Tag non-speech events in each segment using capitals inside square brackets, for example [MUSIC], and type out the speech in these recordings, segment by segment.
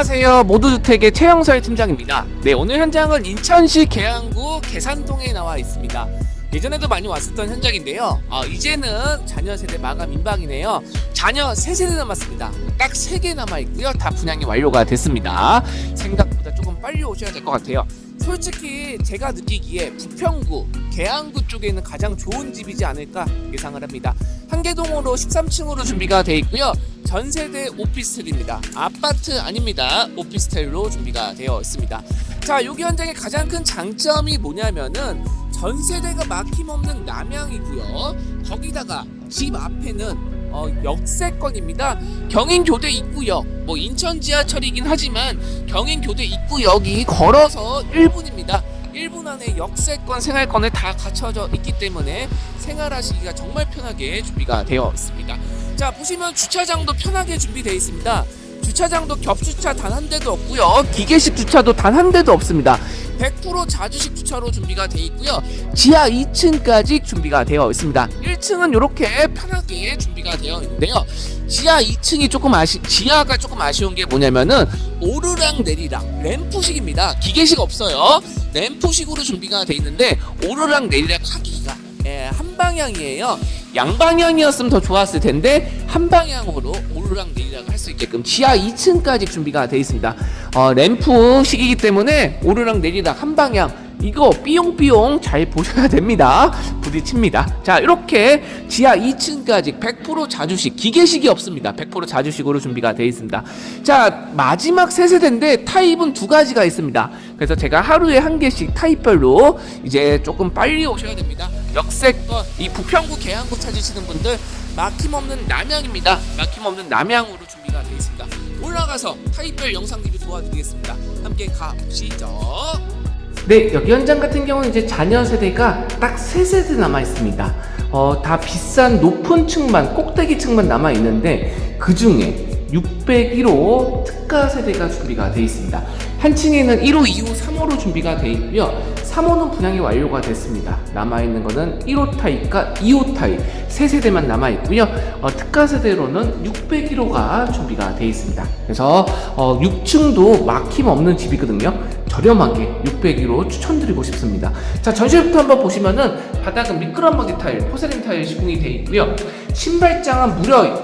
안녕하세요. 모두주택의 최영설 팀장입니다. 네, 오늘 현장은 인천시 계양구 계산동에 나와 있습니다. 예전에도 많이 왔었던 현장인데요. 어, 이제는 자녀 세대 마감 임박이네요. 자녀 세 세대 남았습니다. 딱세개 남아 있고요. 다 분양이 완료가 됐습니다. 생각보다 조금 빨리 오셔야 될 것 같아요. 솔직히 제가 느끼기에 부평구, 계양구 쪽에 있는 가장 좋은 집이지 않을까 예상을 합니다. 한계동으로 13층으로 준비가 돼 있고요. 전세대 오피스텔입니다. 아파트 아닙니다. 오피스텔로 준비가 되어 있습니다. 자, 여기 현장의 가장 큰 장점이 뭐냐면은 전세대가 막힘없는 남양이고요. 거기다가 집 앞에는 어, 역세권입니다. 경인교대 입구역, 뭐 인천 지하철이긴 하지만 경인교대 입구역이 걸어서 1분입니다. 1분 안에 역세권 생활권을 다 갖춰져 있기 때문에 생활하시기가 정말 편하게 준비가 되어 있습니다. 자 보시면 주차장도 편하게 준비되어 있습니다. 주차장도 겹주차 단 한 대도 없고요. 기계식 주차도 단 한 대도 없습니다. 100% 자주식 주차로 준비가 되어 있고요. 지하 2층까지 준비가 되어 있습니다. 1층은 이렇게 편하게 준비가 되어 있는데요. 지하 2층이 조금 아시 지하가 조금 아쉬운 게 뭐냐면은 오르락 내리락 램프식입니다. 기계식 없어요. 램프식으로 준비가 되어 있는데 오르락 내리락 하기가 예, 한 방향이에요. 양방향이었으면 더 좋았을 텐데 한 방향으로 오르락 내리락 할 수 있게끔 지하 2층까지 준비가 되어 있습니다. 어, 램프 식이기 때문에 오르락 내리락 한 방향 이거 삐용삐용 잘 보셔야 됩니다. 부딪힙니다. 자, 이렇게 지하 2층까지 100% 자주식, 기계식이 없습니다. 100% 자주식으로 준비가 되어 있습니다. 자, 마지막 세 세대인데 타입은 두 가지가 있습니다. 그래서 제가 하루에 한 개씩 타입별로 이제 조금 빨리 오셔야 됩니다. 역세권, 이 부평구 계양구 찾으시는 분들 막힘없는 남양입니다. 막힘없는 남양으로 준비가 되어 있습니다. 올라가서 타입별 영상 리뷰 도와드리겠습니다. 함께 가보시죠. 네, 여기 현장 같은 경우는 이제 자녀 세대가 딱 세 세대 남아 있습니다. 어, 다 비싼 높은 층만, 꼭대기 층만 남아 있는데 그 중에 601호 특가 세대가 준비가 되어 있습니다. 한 층에는 1호, 2호, 3호로 준비가 되어 있고요. 3호는 분양이 완료가 됐습니다. 남아 있는 거는 1호 타입과 2호 타입 세 세대만 남아 있고요. 어, 특가 세대로는 601호가 준비가 되어 있습니다. 그래서 어, 6층도 막힘 없는 집이거든요. 저렴하게 601호 추천드리고 싶습니다. 자, 전실부터 한번 보시면은 바닥은 미끄럼버기 타일, 포세린 타일 시공이 되어 있고요. 신발장은 무려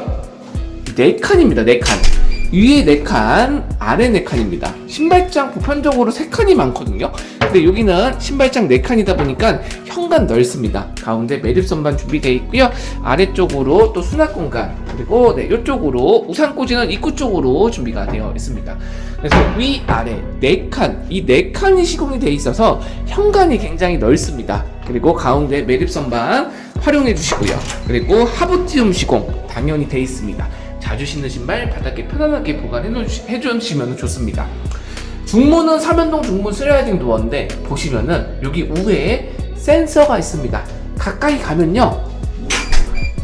4칸입니다. 4칸. 위에 4칸, 아래 4칸입니다. 신발장 보편적으로 3칸이 많거든요. 근데 여기는 신발장 4칸이다 보니까 현관 넓습니다. 가운데 매립 선반 준비되어 있고요. 아래쪽으로 또 수납 공간, 그리고 네, 이쪽으로 우산 꽂이는 입구 쪽으로 준비가 되어 있습니다. 그래서 위, 아래 4칸, 이 4칸이 시공이 되어 있어서 현관이 굉장히 넓습니다. 그리고 가운데 매립 선반 활용해 주시고요. 그리고 하부티움 시공 당연히 되어 있습니다. 자주 신는 신발 바닥에 편안하게 보관해 해주시면 좋습니다. 중문은 삼연동 중문 슬라이딩 도어인데 보시면은 여기 우회에 센서가 있습니다. 가까이 가면요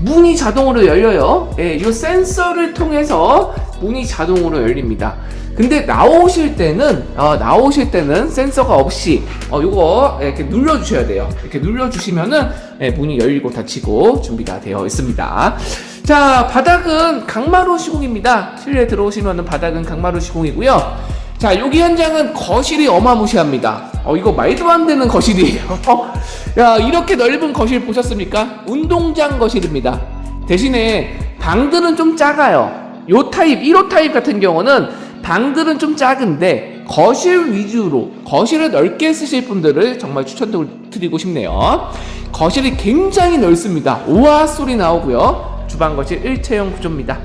문이 자동으로 열려요. 예, 이 센서를 통해서 문이 자동으로 열립니다. 근데 나오실 때는 어, 나오실 때는 센서가 없이 어, 이거 이렇게 눌러 주셔야 돼요. 이렇게 눌러 주시면은 예, 문이 열리고 닫히고 준비가 되어 있습니다. 자 바닥은 강마루 시공입니다. 실내 들어오시면은 바닥은 강마루 시공이고요. 자, 여기 현장은 거실이 어마무시합니다. 어, 이거 말도 안 되는 거실이에요. [LAUGHS] 야, 이렇게 넓은 거실 보셨습니까? 운동장 거실입니다. 대신에 방들은 좀 작아요. 요 타입, 1호 타입 같은 경우는 방들은 좀 작은데 거실 위주로 거실을 넓게 쓰실 분들을 정말 추천드리고 싶네요. 거실이 굉장히 넓습니다. 오아 소리 나오고요. 주방 거실 일체형 구조입니다.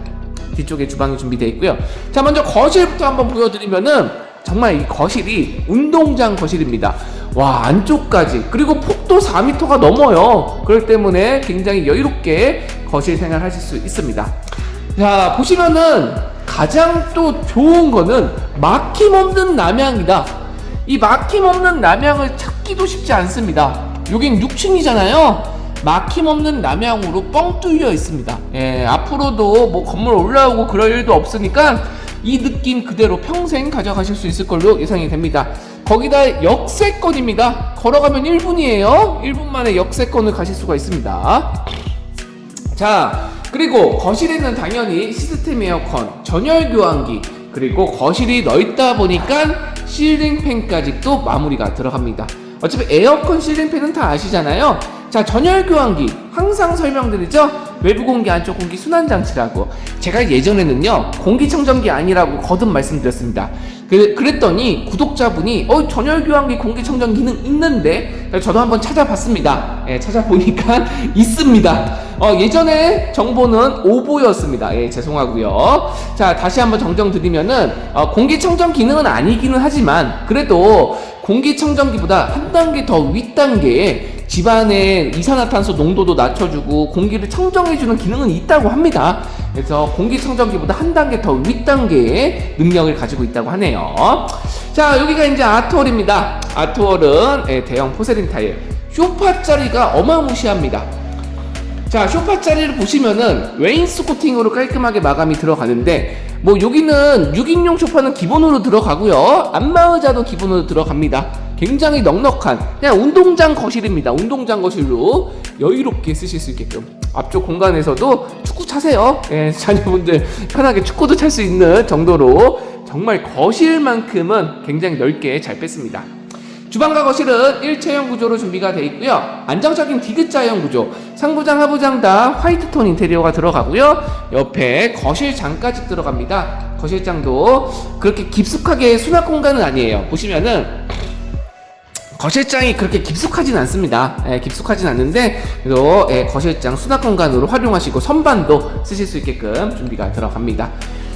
뒤쪽에 주방이 준비되어 있고요. 자, 먼저 거실부터 한번 보여드리면은 정말 이 거실이 운동장 거실입니다. 와, 안쪽까지. 그리고 폭도 4m가 넘어요. 그렇기 때문에 굉장히 여유롭게 거실 생활 하실 수 있습니다. 자, 보시면은 가장 또 좋은 거는 막힘없는 남향이다. 이 막힘없는 남향을 찾기도 쉽지 않습니다. 여긴 6층이잖아요. 막힘없는 남향으로 뻥 뚫려 있습니다. 예, 앞으로도 뭐 건물 올라오고 그럴 일도 없으니까 이 느낌 그대로 평생 가져가실 수 있을 걸로 예상이 됩니다. 거기다 역세권입니다. 걸어가면 1분이에요. 1분 만에 역세권을 가실 수가 있습니다. 자, 그리고 거실에는 당연히 시스템 에어컨, 전열 교환기, 그리고 거실이 넓다 보니까 실링팬까지 또 마무리가 들어갑니다. 어차피 에어컨 실링팬은 다 아시잖아요. 자, 전열 교환기 항상 설명드리죠. 외부 공기 안쪽 공기 순환 장치라고. 제가 예전에는요 공기청정기 아니라고 거듭 말씀드렸습니다. 그, 그랬더니 구독자분이 어 전열 교환기 공기청정 기능 있는데 저도 한번 찾아봤습니다. 예, 찾아보니까 [LAUGHS] 있습니다. 어, 예전에 정보는 오보였습니다. 예, 죄송하고요. 자, 다시 한번 정정드리면은 어, 공기청정 기능은 아니기는 하지만 그래도 공기청정기보다 한 단계 더 윗단계에 집안의 이산화탄소 농도도 낮춰주고 공기를 청정해주는 기능은 있다고 합니다. 그래서 공기 청정기보다 한 단계 더 윗단계의 능력을 가지고 있다고 하네요. 자, 여기가 이제 아트월입니다. 아트월은 예, 대형 포세린 타일. 쇼파 자리가 어마무시합니다. 자, 쇼파 자리를 보시면은 웨인스 코팅으로 깔끔하게 마감이 들어가는데 뭐 여기는 6인용 소파는 기본으로 들어가고요. 안마의자도 기본으로 들어갑니다. 굉장히 넉넉한 그냥 운동장 거실입니다. 운동장 거실로 여유롭게 쓰실 수 있게끔 앞쪽 공간에서도 축구 차세요. 예, 자녀분들 편하게 축구도 찰 수 있는 정도로 정말 거실만큼은 굉장히 넓게 잘 뺐습니다. 주방과 거실은 일체형 구조로 준비가 되어 있고요. 안정적인 디귿자형 구조. 상부장, 하부장 다 화이트톤 인테리어가 들어가고요. 옆에 거실장까지 들어갑니다. 거실장도 그렇게 깊숙하게 수납 공간은 아니에요. 보시면은 거실장이 그렇게 깊숙하진 않습니다. 예, 깊숙하진 않는데 그래도 예, 거실장 수납 공간으로 활용하시고 선반도 쓰실 수 있게끔 준비가 들어갑니다.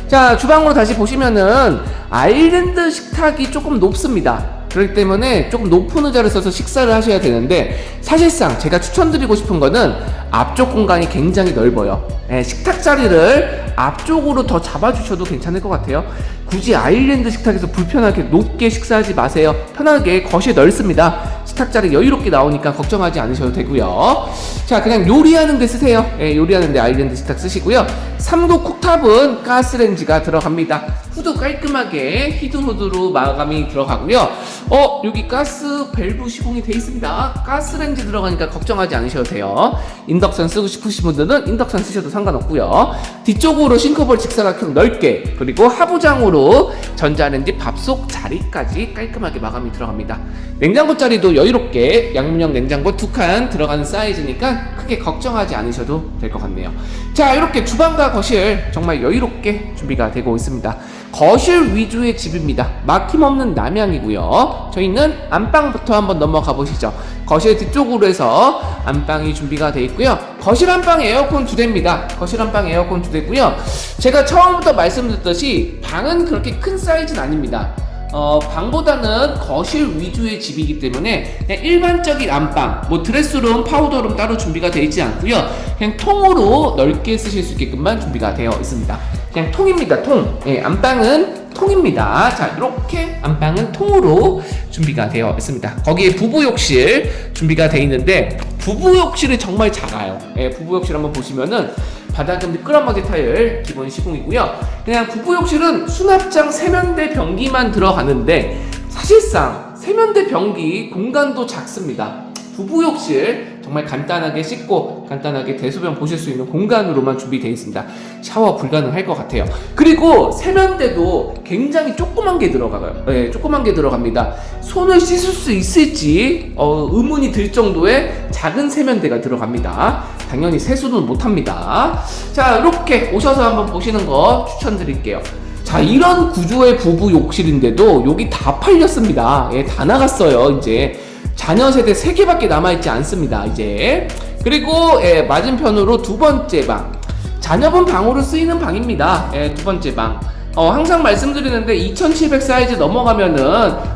자 주방으로 다시 보시면은 아일랜드 식탁이 조금 높습니다. 그렇기 때문에 조금 높은 의자를 써서 식사를 하셔야 되는데 사실상 제가 추천드리고 싶은 거는 앞쪽 공간이 굉장히 넓어요. 예, 식탁 자리를 앞쪽으로 더 잡아주셔도 괜찮을 것 같아요. 굳이 아일랜드 식탁에서 불편하게 높게 식사하지 마세요. 편하게 거실 넓습니다. 식탁 자리 여유롭게 나오니까 걱정하지 않으셔도 되고요. 자, 그냥 요리하는 데 쓰세요. 예, 요리하는 데 아일랜드 식탁 쓰시고요. 3구 쿡탑은 가스레인지가 들어갑니다. 후드 깔끔하게 히든 후드로 마감이 들어가고요. 어, 여기 가스 밸브 시공이 돼 있습니다. 가스레인지 들어가니까 걱정하지 않으셔도 돼요. 인덕션 쓰고 싶으신 분들은 인덕션 쓰셔도 상관없고요. 뒤쪽으로 싱크볼 직사각형 넓게 그리고 하부장으로 전자레인지 밥솥 자리까지 깔끔하게 마감이 들어갑니다. 냉장고 자리도 여 유롭게 양문형 냉장고 두 칸 들어가는 사이즈니까 크게 걱정하지 않으셔도 될 것 같네요. 자, 이렇게 주방과 거실 정말 여유롭게 준비가 되고 있습니다. 거실 위주의 집입니다. 막힘없는 남향이고요. 저희는 안방부터 한번 넘어가 보시죠. 거실 뒤쪽으로 해서 안방이 준비가 되어 있고요. 거실 안방 에어컨 두 대입니다. 거실 안방 에어컨 두 대고요. 제가 처음부터 말씀드렸듯이 방은 그렇게 큰 사이즈는 아닙니다. 어, 방보다는 거실 위주의 집이기 때문에 그냥 일반적인 안방, 뭐 드레스룸, 파우더룸 따로 준비가 되어 있지 않고요. 그냥 통으로 넓게 쓰실 수 있게끔만 준비가 되어 있습니다. 그냥 통입니다, 통. 예, 안방은 통입니다. 자, 이렇게 안방은 통으로 준비가 되어 있습니다. 거기에 부부 욕실 준비가 되어 있는데 부부 욕실이 정말 작아요. 예, 부부 욕실 한번 보시면은 바닥은 미끄럼하게 타일 기본 시공이고요. 그냥 부부 욕실은 수납장 세면대 변기만 들어가는데 사실상 세면대 변기 공간도 작습니다. 부부 욕실 정말 간단하게 씻고 간단하게 대소변 보실 수 있는 공간으로만 준비되어 있습니다. 샤워 불가능할 것 같아요. 그리고 세면대도 굉장히 조그만 게 들어가요. 네, 조그만 게 들어갑니다. 손을 씻을 수 있을지 어, 의문이 들 정도의 작은 세면대가 들어갑니다. 당연히 세수는 못합니다. 자, 이렇게 오셔서 한번 보시는 거 추천드릴게요. 자, 이런 구조의 부부 욕실인데도 여기 다 팔렸습니다. 예, 다 나갔어요, 이제. 자녀 세대 3개밖에 남아있지 않습니다, 이제. 그리고, 예, 맞은편으로 두 번째 방. 자녀분 방으로 쓰이는 방입니다. 예, 두 번째 방. 어, 항상 말씀드리는데 2700 사이즈 넘어가면은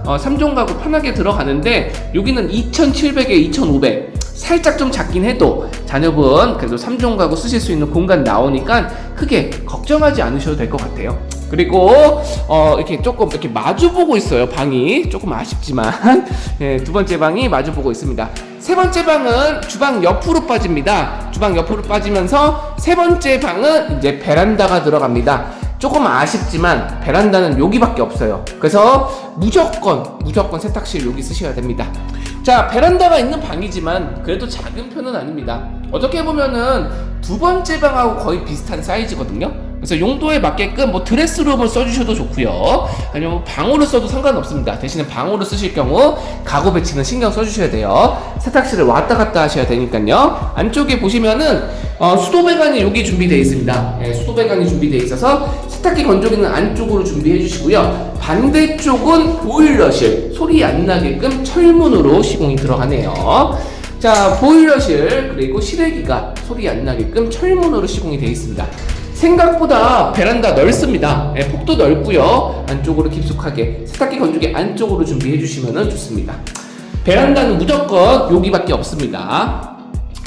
어, 3종 가구 편하게 들어가는데 여기는 2700에 2500 살짝 좀 작긴 해도 자녀분 그래도 3종 가구 쓰실 수 있는 공간 나오니까 크게 걱정하지 않으셔도 될 것 같아요. 그리고 어, 이렇게 조금 이렇게 마주 보고 있어요 방이 조금 아쉽지만 [LAUGHS] 예, 두 번째 방이 마주 보고 있습니다. 세 번째 방은 주방 옆으로 빠집니다. 주방 옆으로 빠지면서 세 번째 방은 이제 베란다가 들어갑니다. 조금 아쉽지만 베란다는 여기밖에 없어요. 그래서 무조건 무조건 세탁실 여기 쓰셔야 됩니다. 자 베란다가 있는 방이지만 그래도 작은 편은 아닙니다. 어떻게 보면은 두 번째 방하고 거의 비슷한 사이즈거든요. 그래서 용도에 맞게끔 뭐 드레스룸을 써주셔도 좋고요. 아니면 뭐 방으로 써도 상관없습니다. 대신에 방으로 쓰실 경우 가구 배치는 신경 써주셔야 돼요. 세탁실을 왔다 갔다 하셔야 되니까요. 안쪽에 보시면은 어, 수도 배관이 여기 준비되어 있습니다. 예, 수도 배관이 준비되어 있어서 세탁기 건조기는 안쪽으로 준비해 주시고요. 반대쪽은 보일러실 소리 안 나게끔 철문으로 시공이 들어가네요. 자 보일러실 그리고 실외기가 소리 안 나게끔 철문으로 시공이 되어 있습니다. 생각보다 베란다 넓습니다. 예, 폭도 넓고요. 안쪽으로 깊숙하게 세탁기 건조기 안쪽으로 준비해 주시면 좋습니다. 베란다는 무조건 여기밖에 없습니다.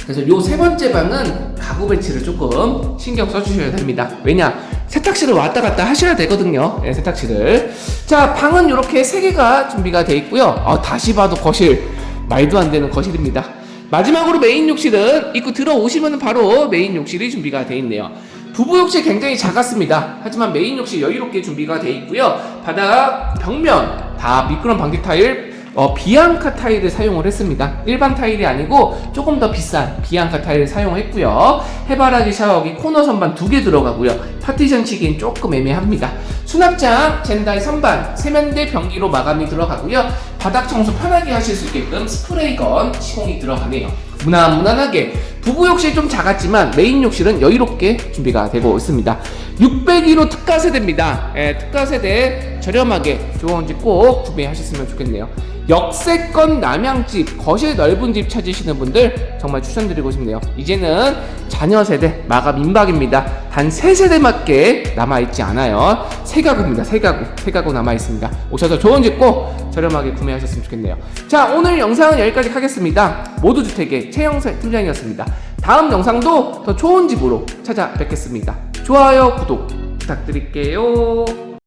그래서 요 세 번째 방은 가구 배치를 조금 신경 써주셔야 됩니다. 왜냐? 세탁실을 왔다 갔다 하셔야 되거든요. 예, 세탁실을. 자, 방은 이렇게 세 개가 준비가 되어 있고요. 어, 다시 봐도 거실. 말도 안 되는 거실입니다. 마지막으로 메인 욕실은 입구 들어오시면 바로 메인 욕실이 준비가 되어 있네요. 부부 욕실 굉장히 작았습니다. 하지만 메인 욕실 여유롭게 준비가 되어 있고요. 바닥 벽면 다 미끄럼 방지 타일 어, 비앙카 타일을 사용을 했습니다. 일반 타일이 아니고 조금 더 비싼 비앙카 타일을 사용했고요. 해바라기 샤워기 코너 선반 두 개 들어가고요. 파티션 치기엔 조금 애매합니다. 수납장 젠다이 선반 세면대 변기로 마감이 들어가고요. 바닥 청소 편하게 하실 수 있게끔 스프레이건 시공이 들어가네요. 무난무난하게 부부 욕실 좀 작았지만 메인 욕실은 여유롭게 준비가 되고 있습니다. 601호 특가 세대입니다. 예, 특가 세대 저렴하게 좋은 집꼭 구매하셨으면 좋겠네요. 역세권 남양집 거실 넓은 집 찾으시는 분들 정말 추천드리고 싶네요. 이제는 자녀 세대 마감 임박입니다. 단세 세대밖에 남아있지 않아요. 세 가구입니다. 세 가구 세 가구 남아있습니다. 오셔서 좋은 집 꼭 저렴하게 구매하셨으면 좋겠네요. 자 오늘 영상은 여기까지 하겠습니다. 모두주택의 최영세 팀장이었습니다. 다음 영상도 더 좋은 집으로 찾아뵙겠습니다. 좋아요 구독 부탁드릴게요.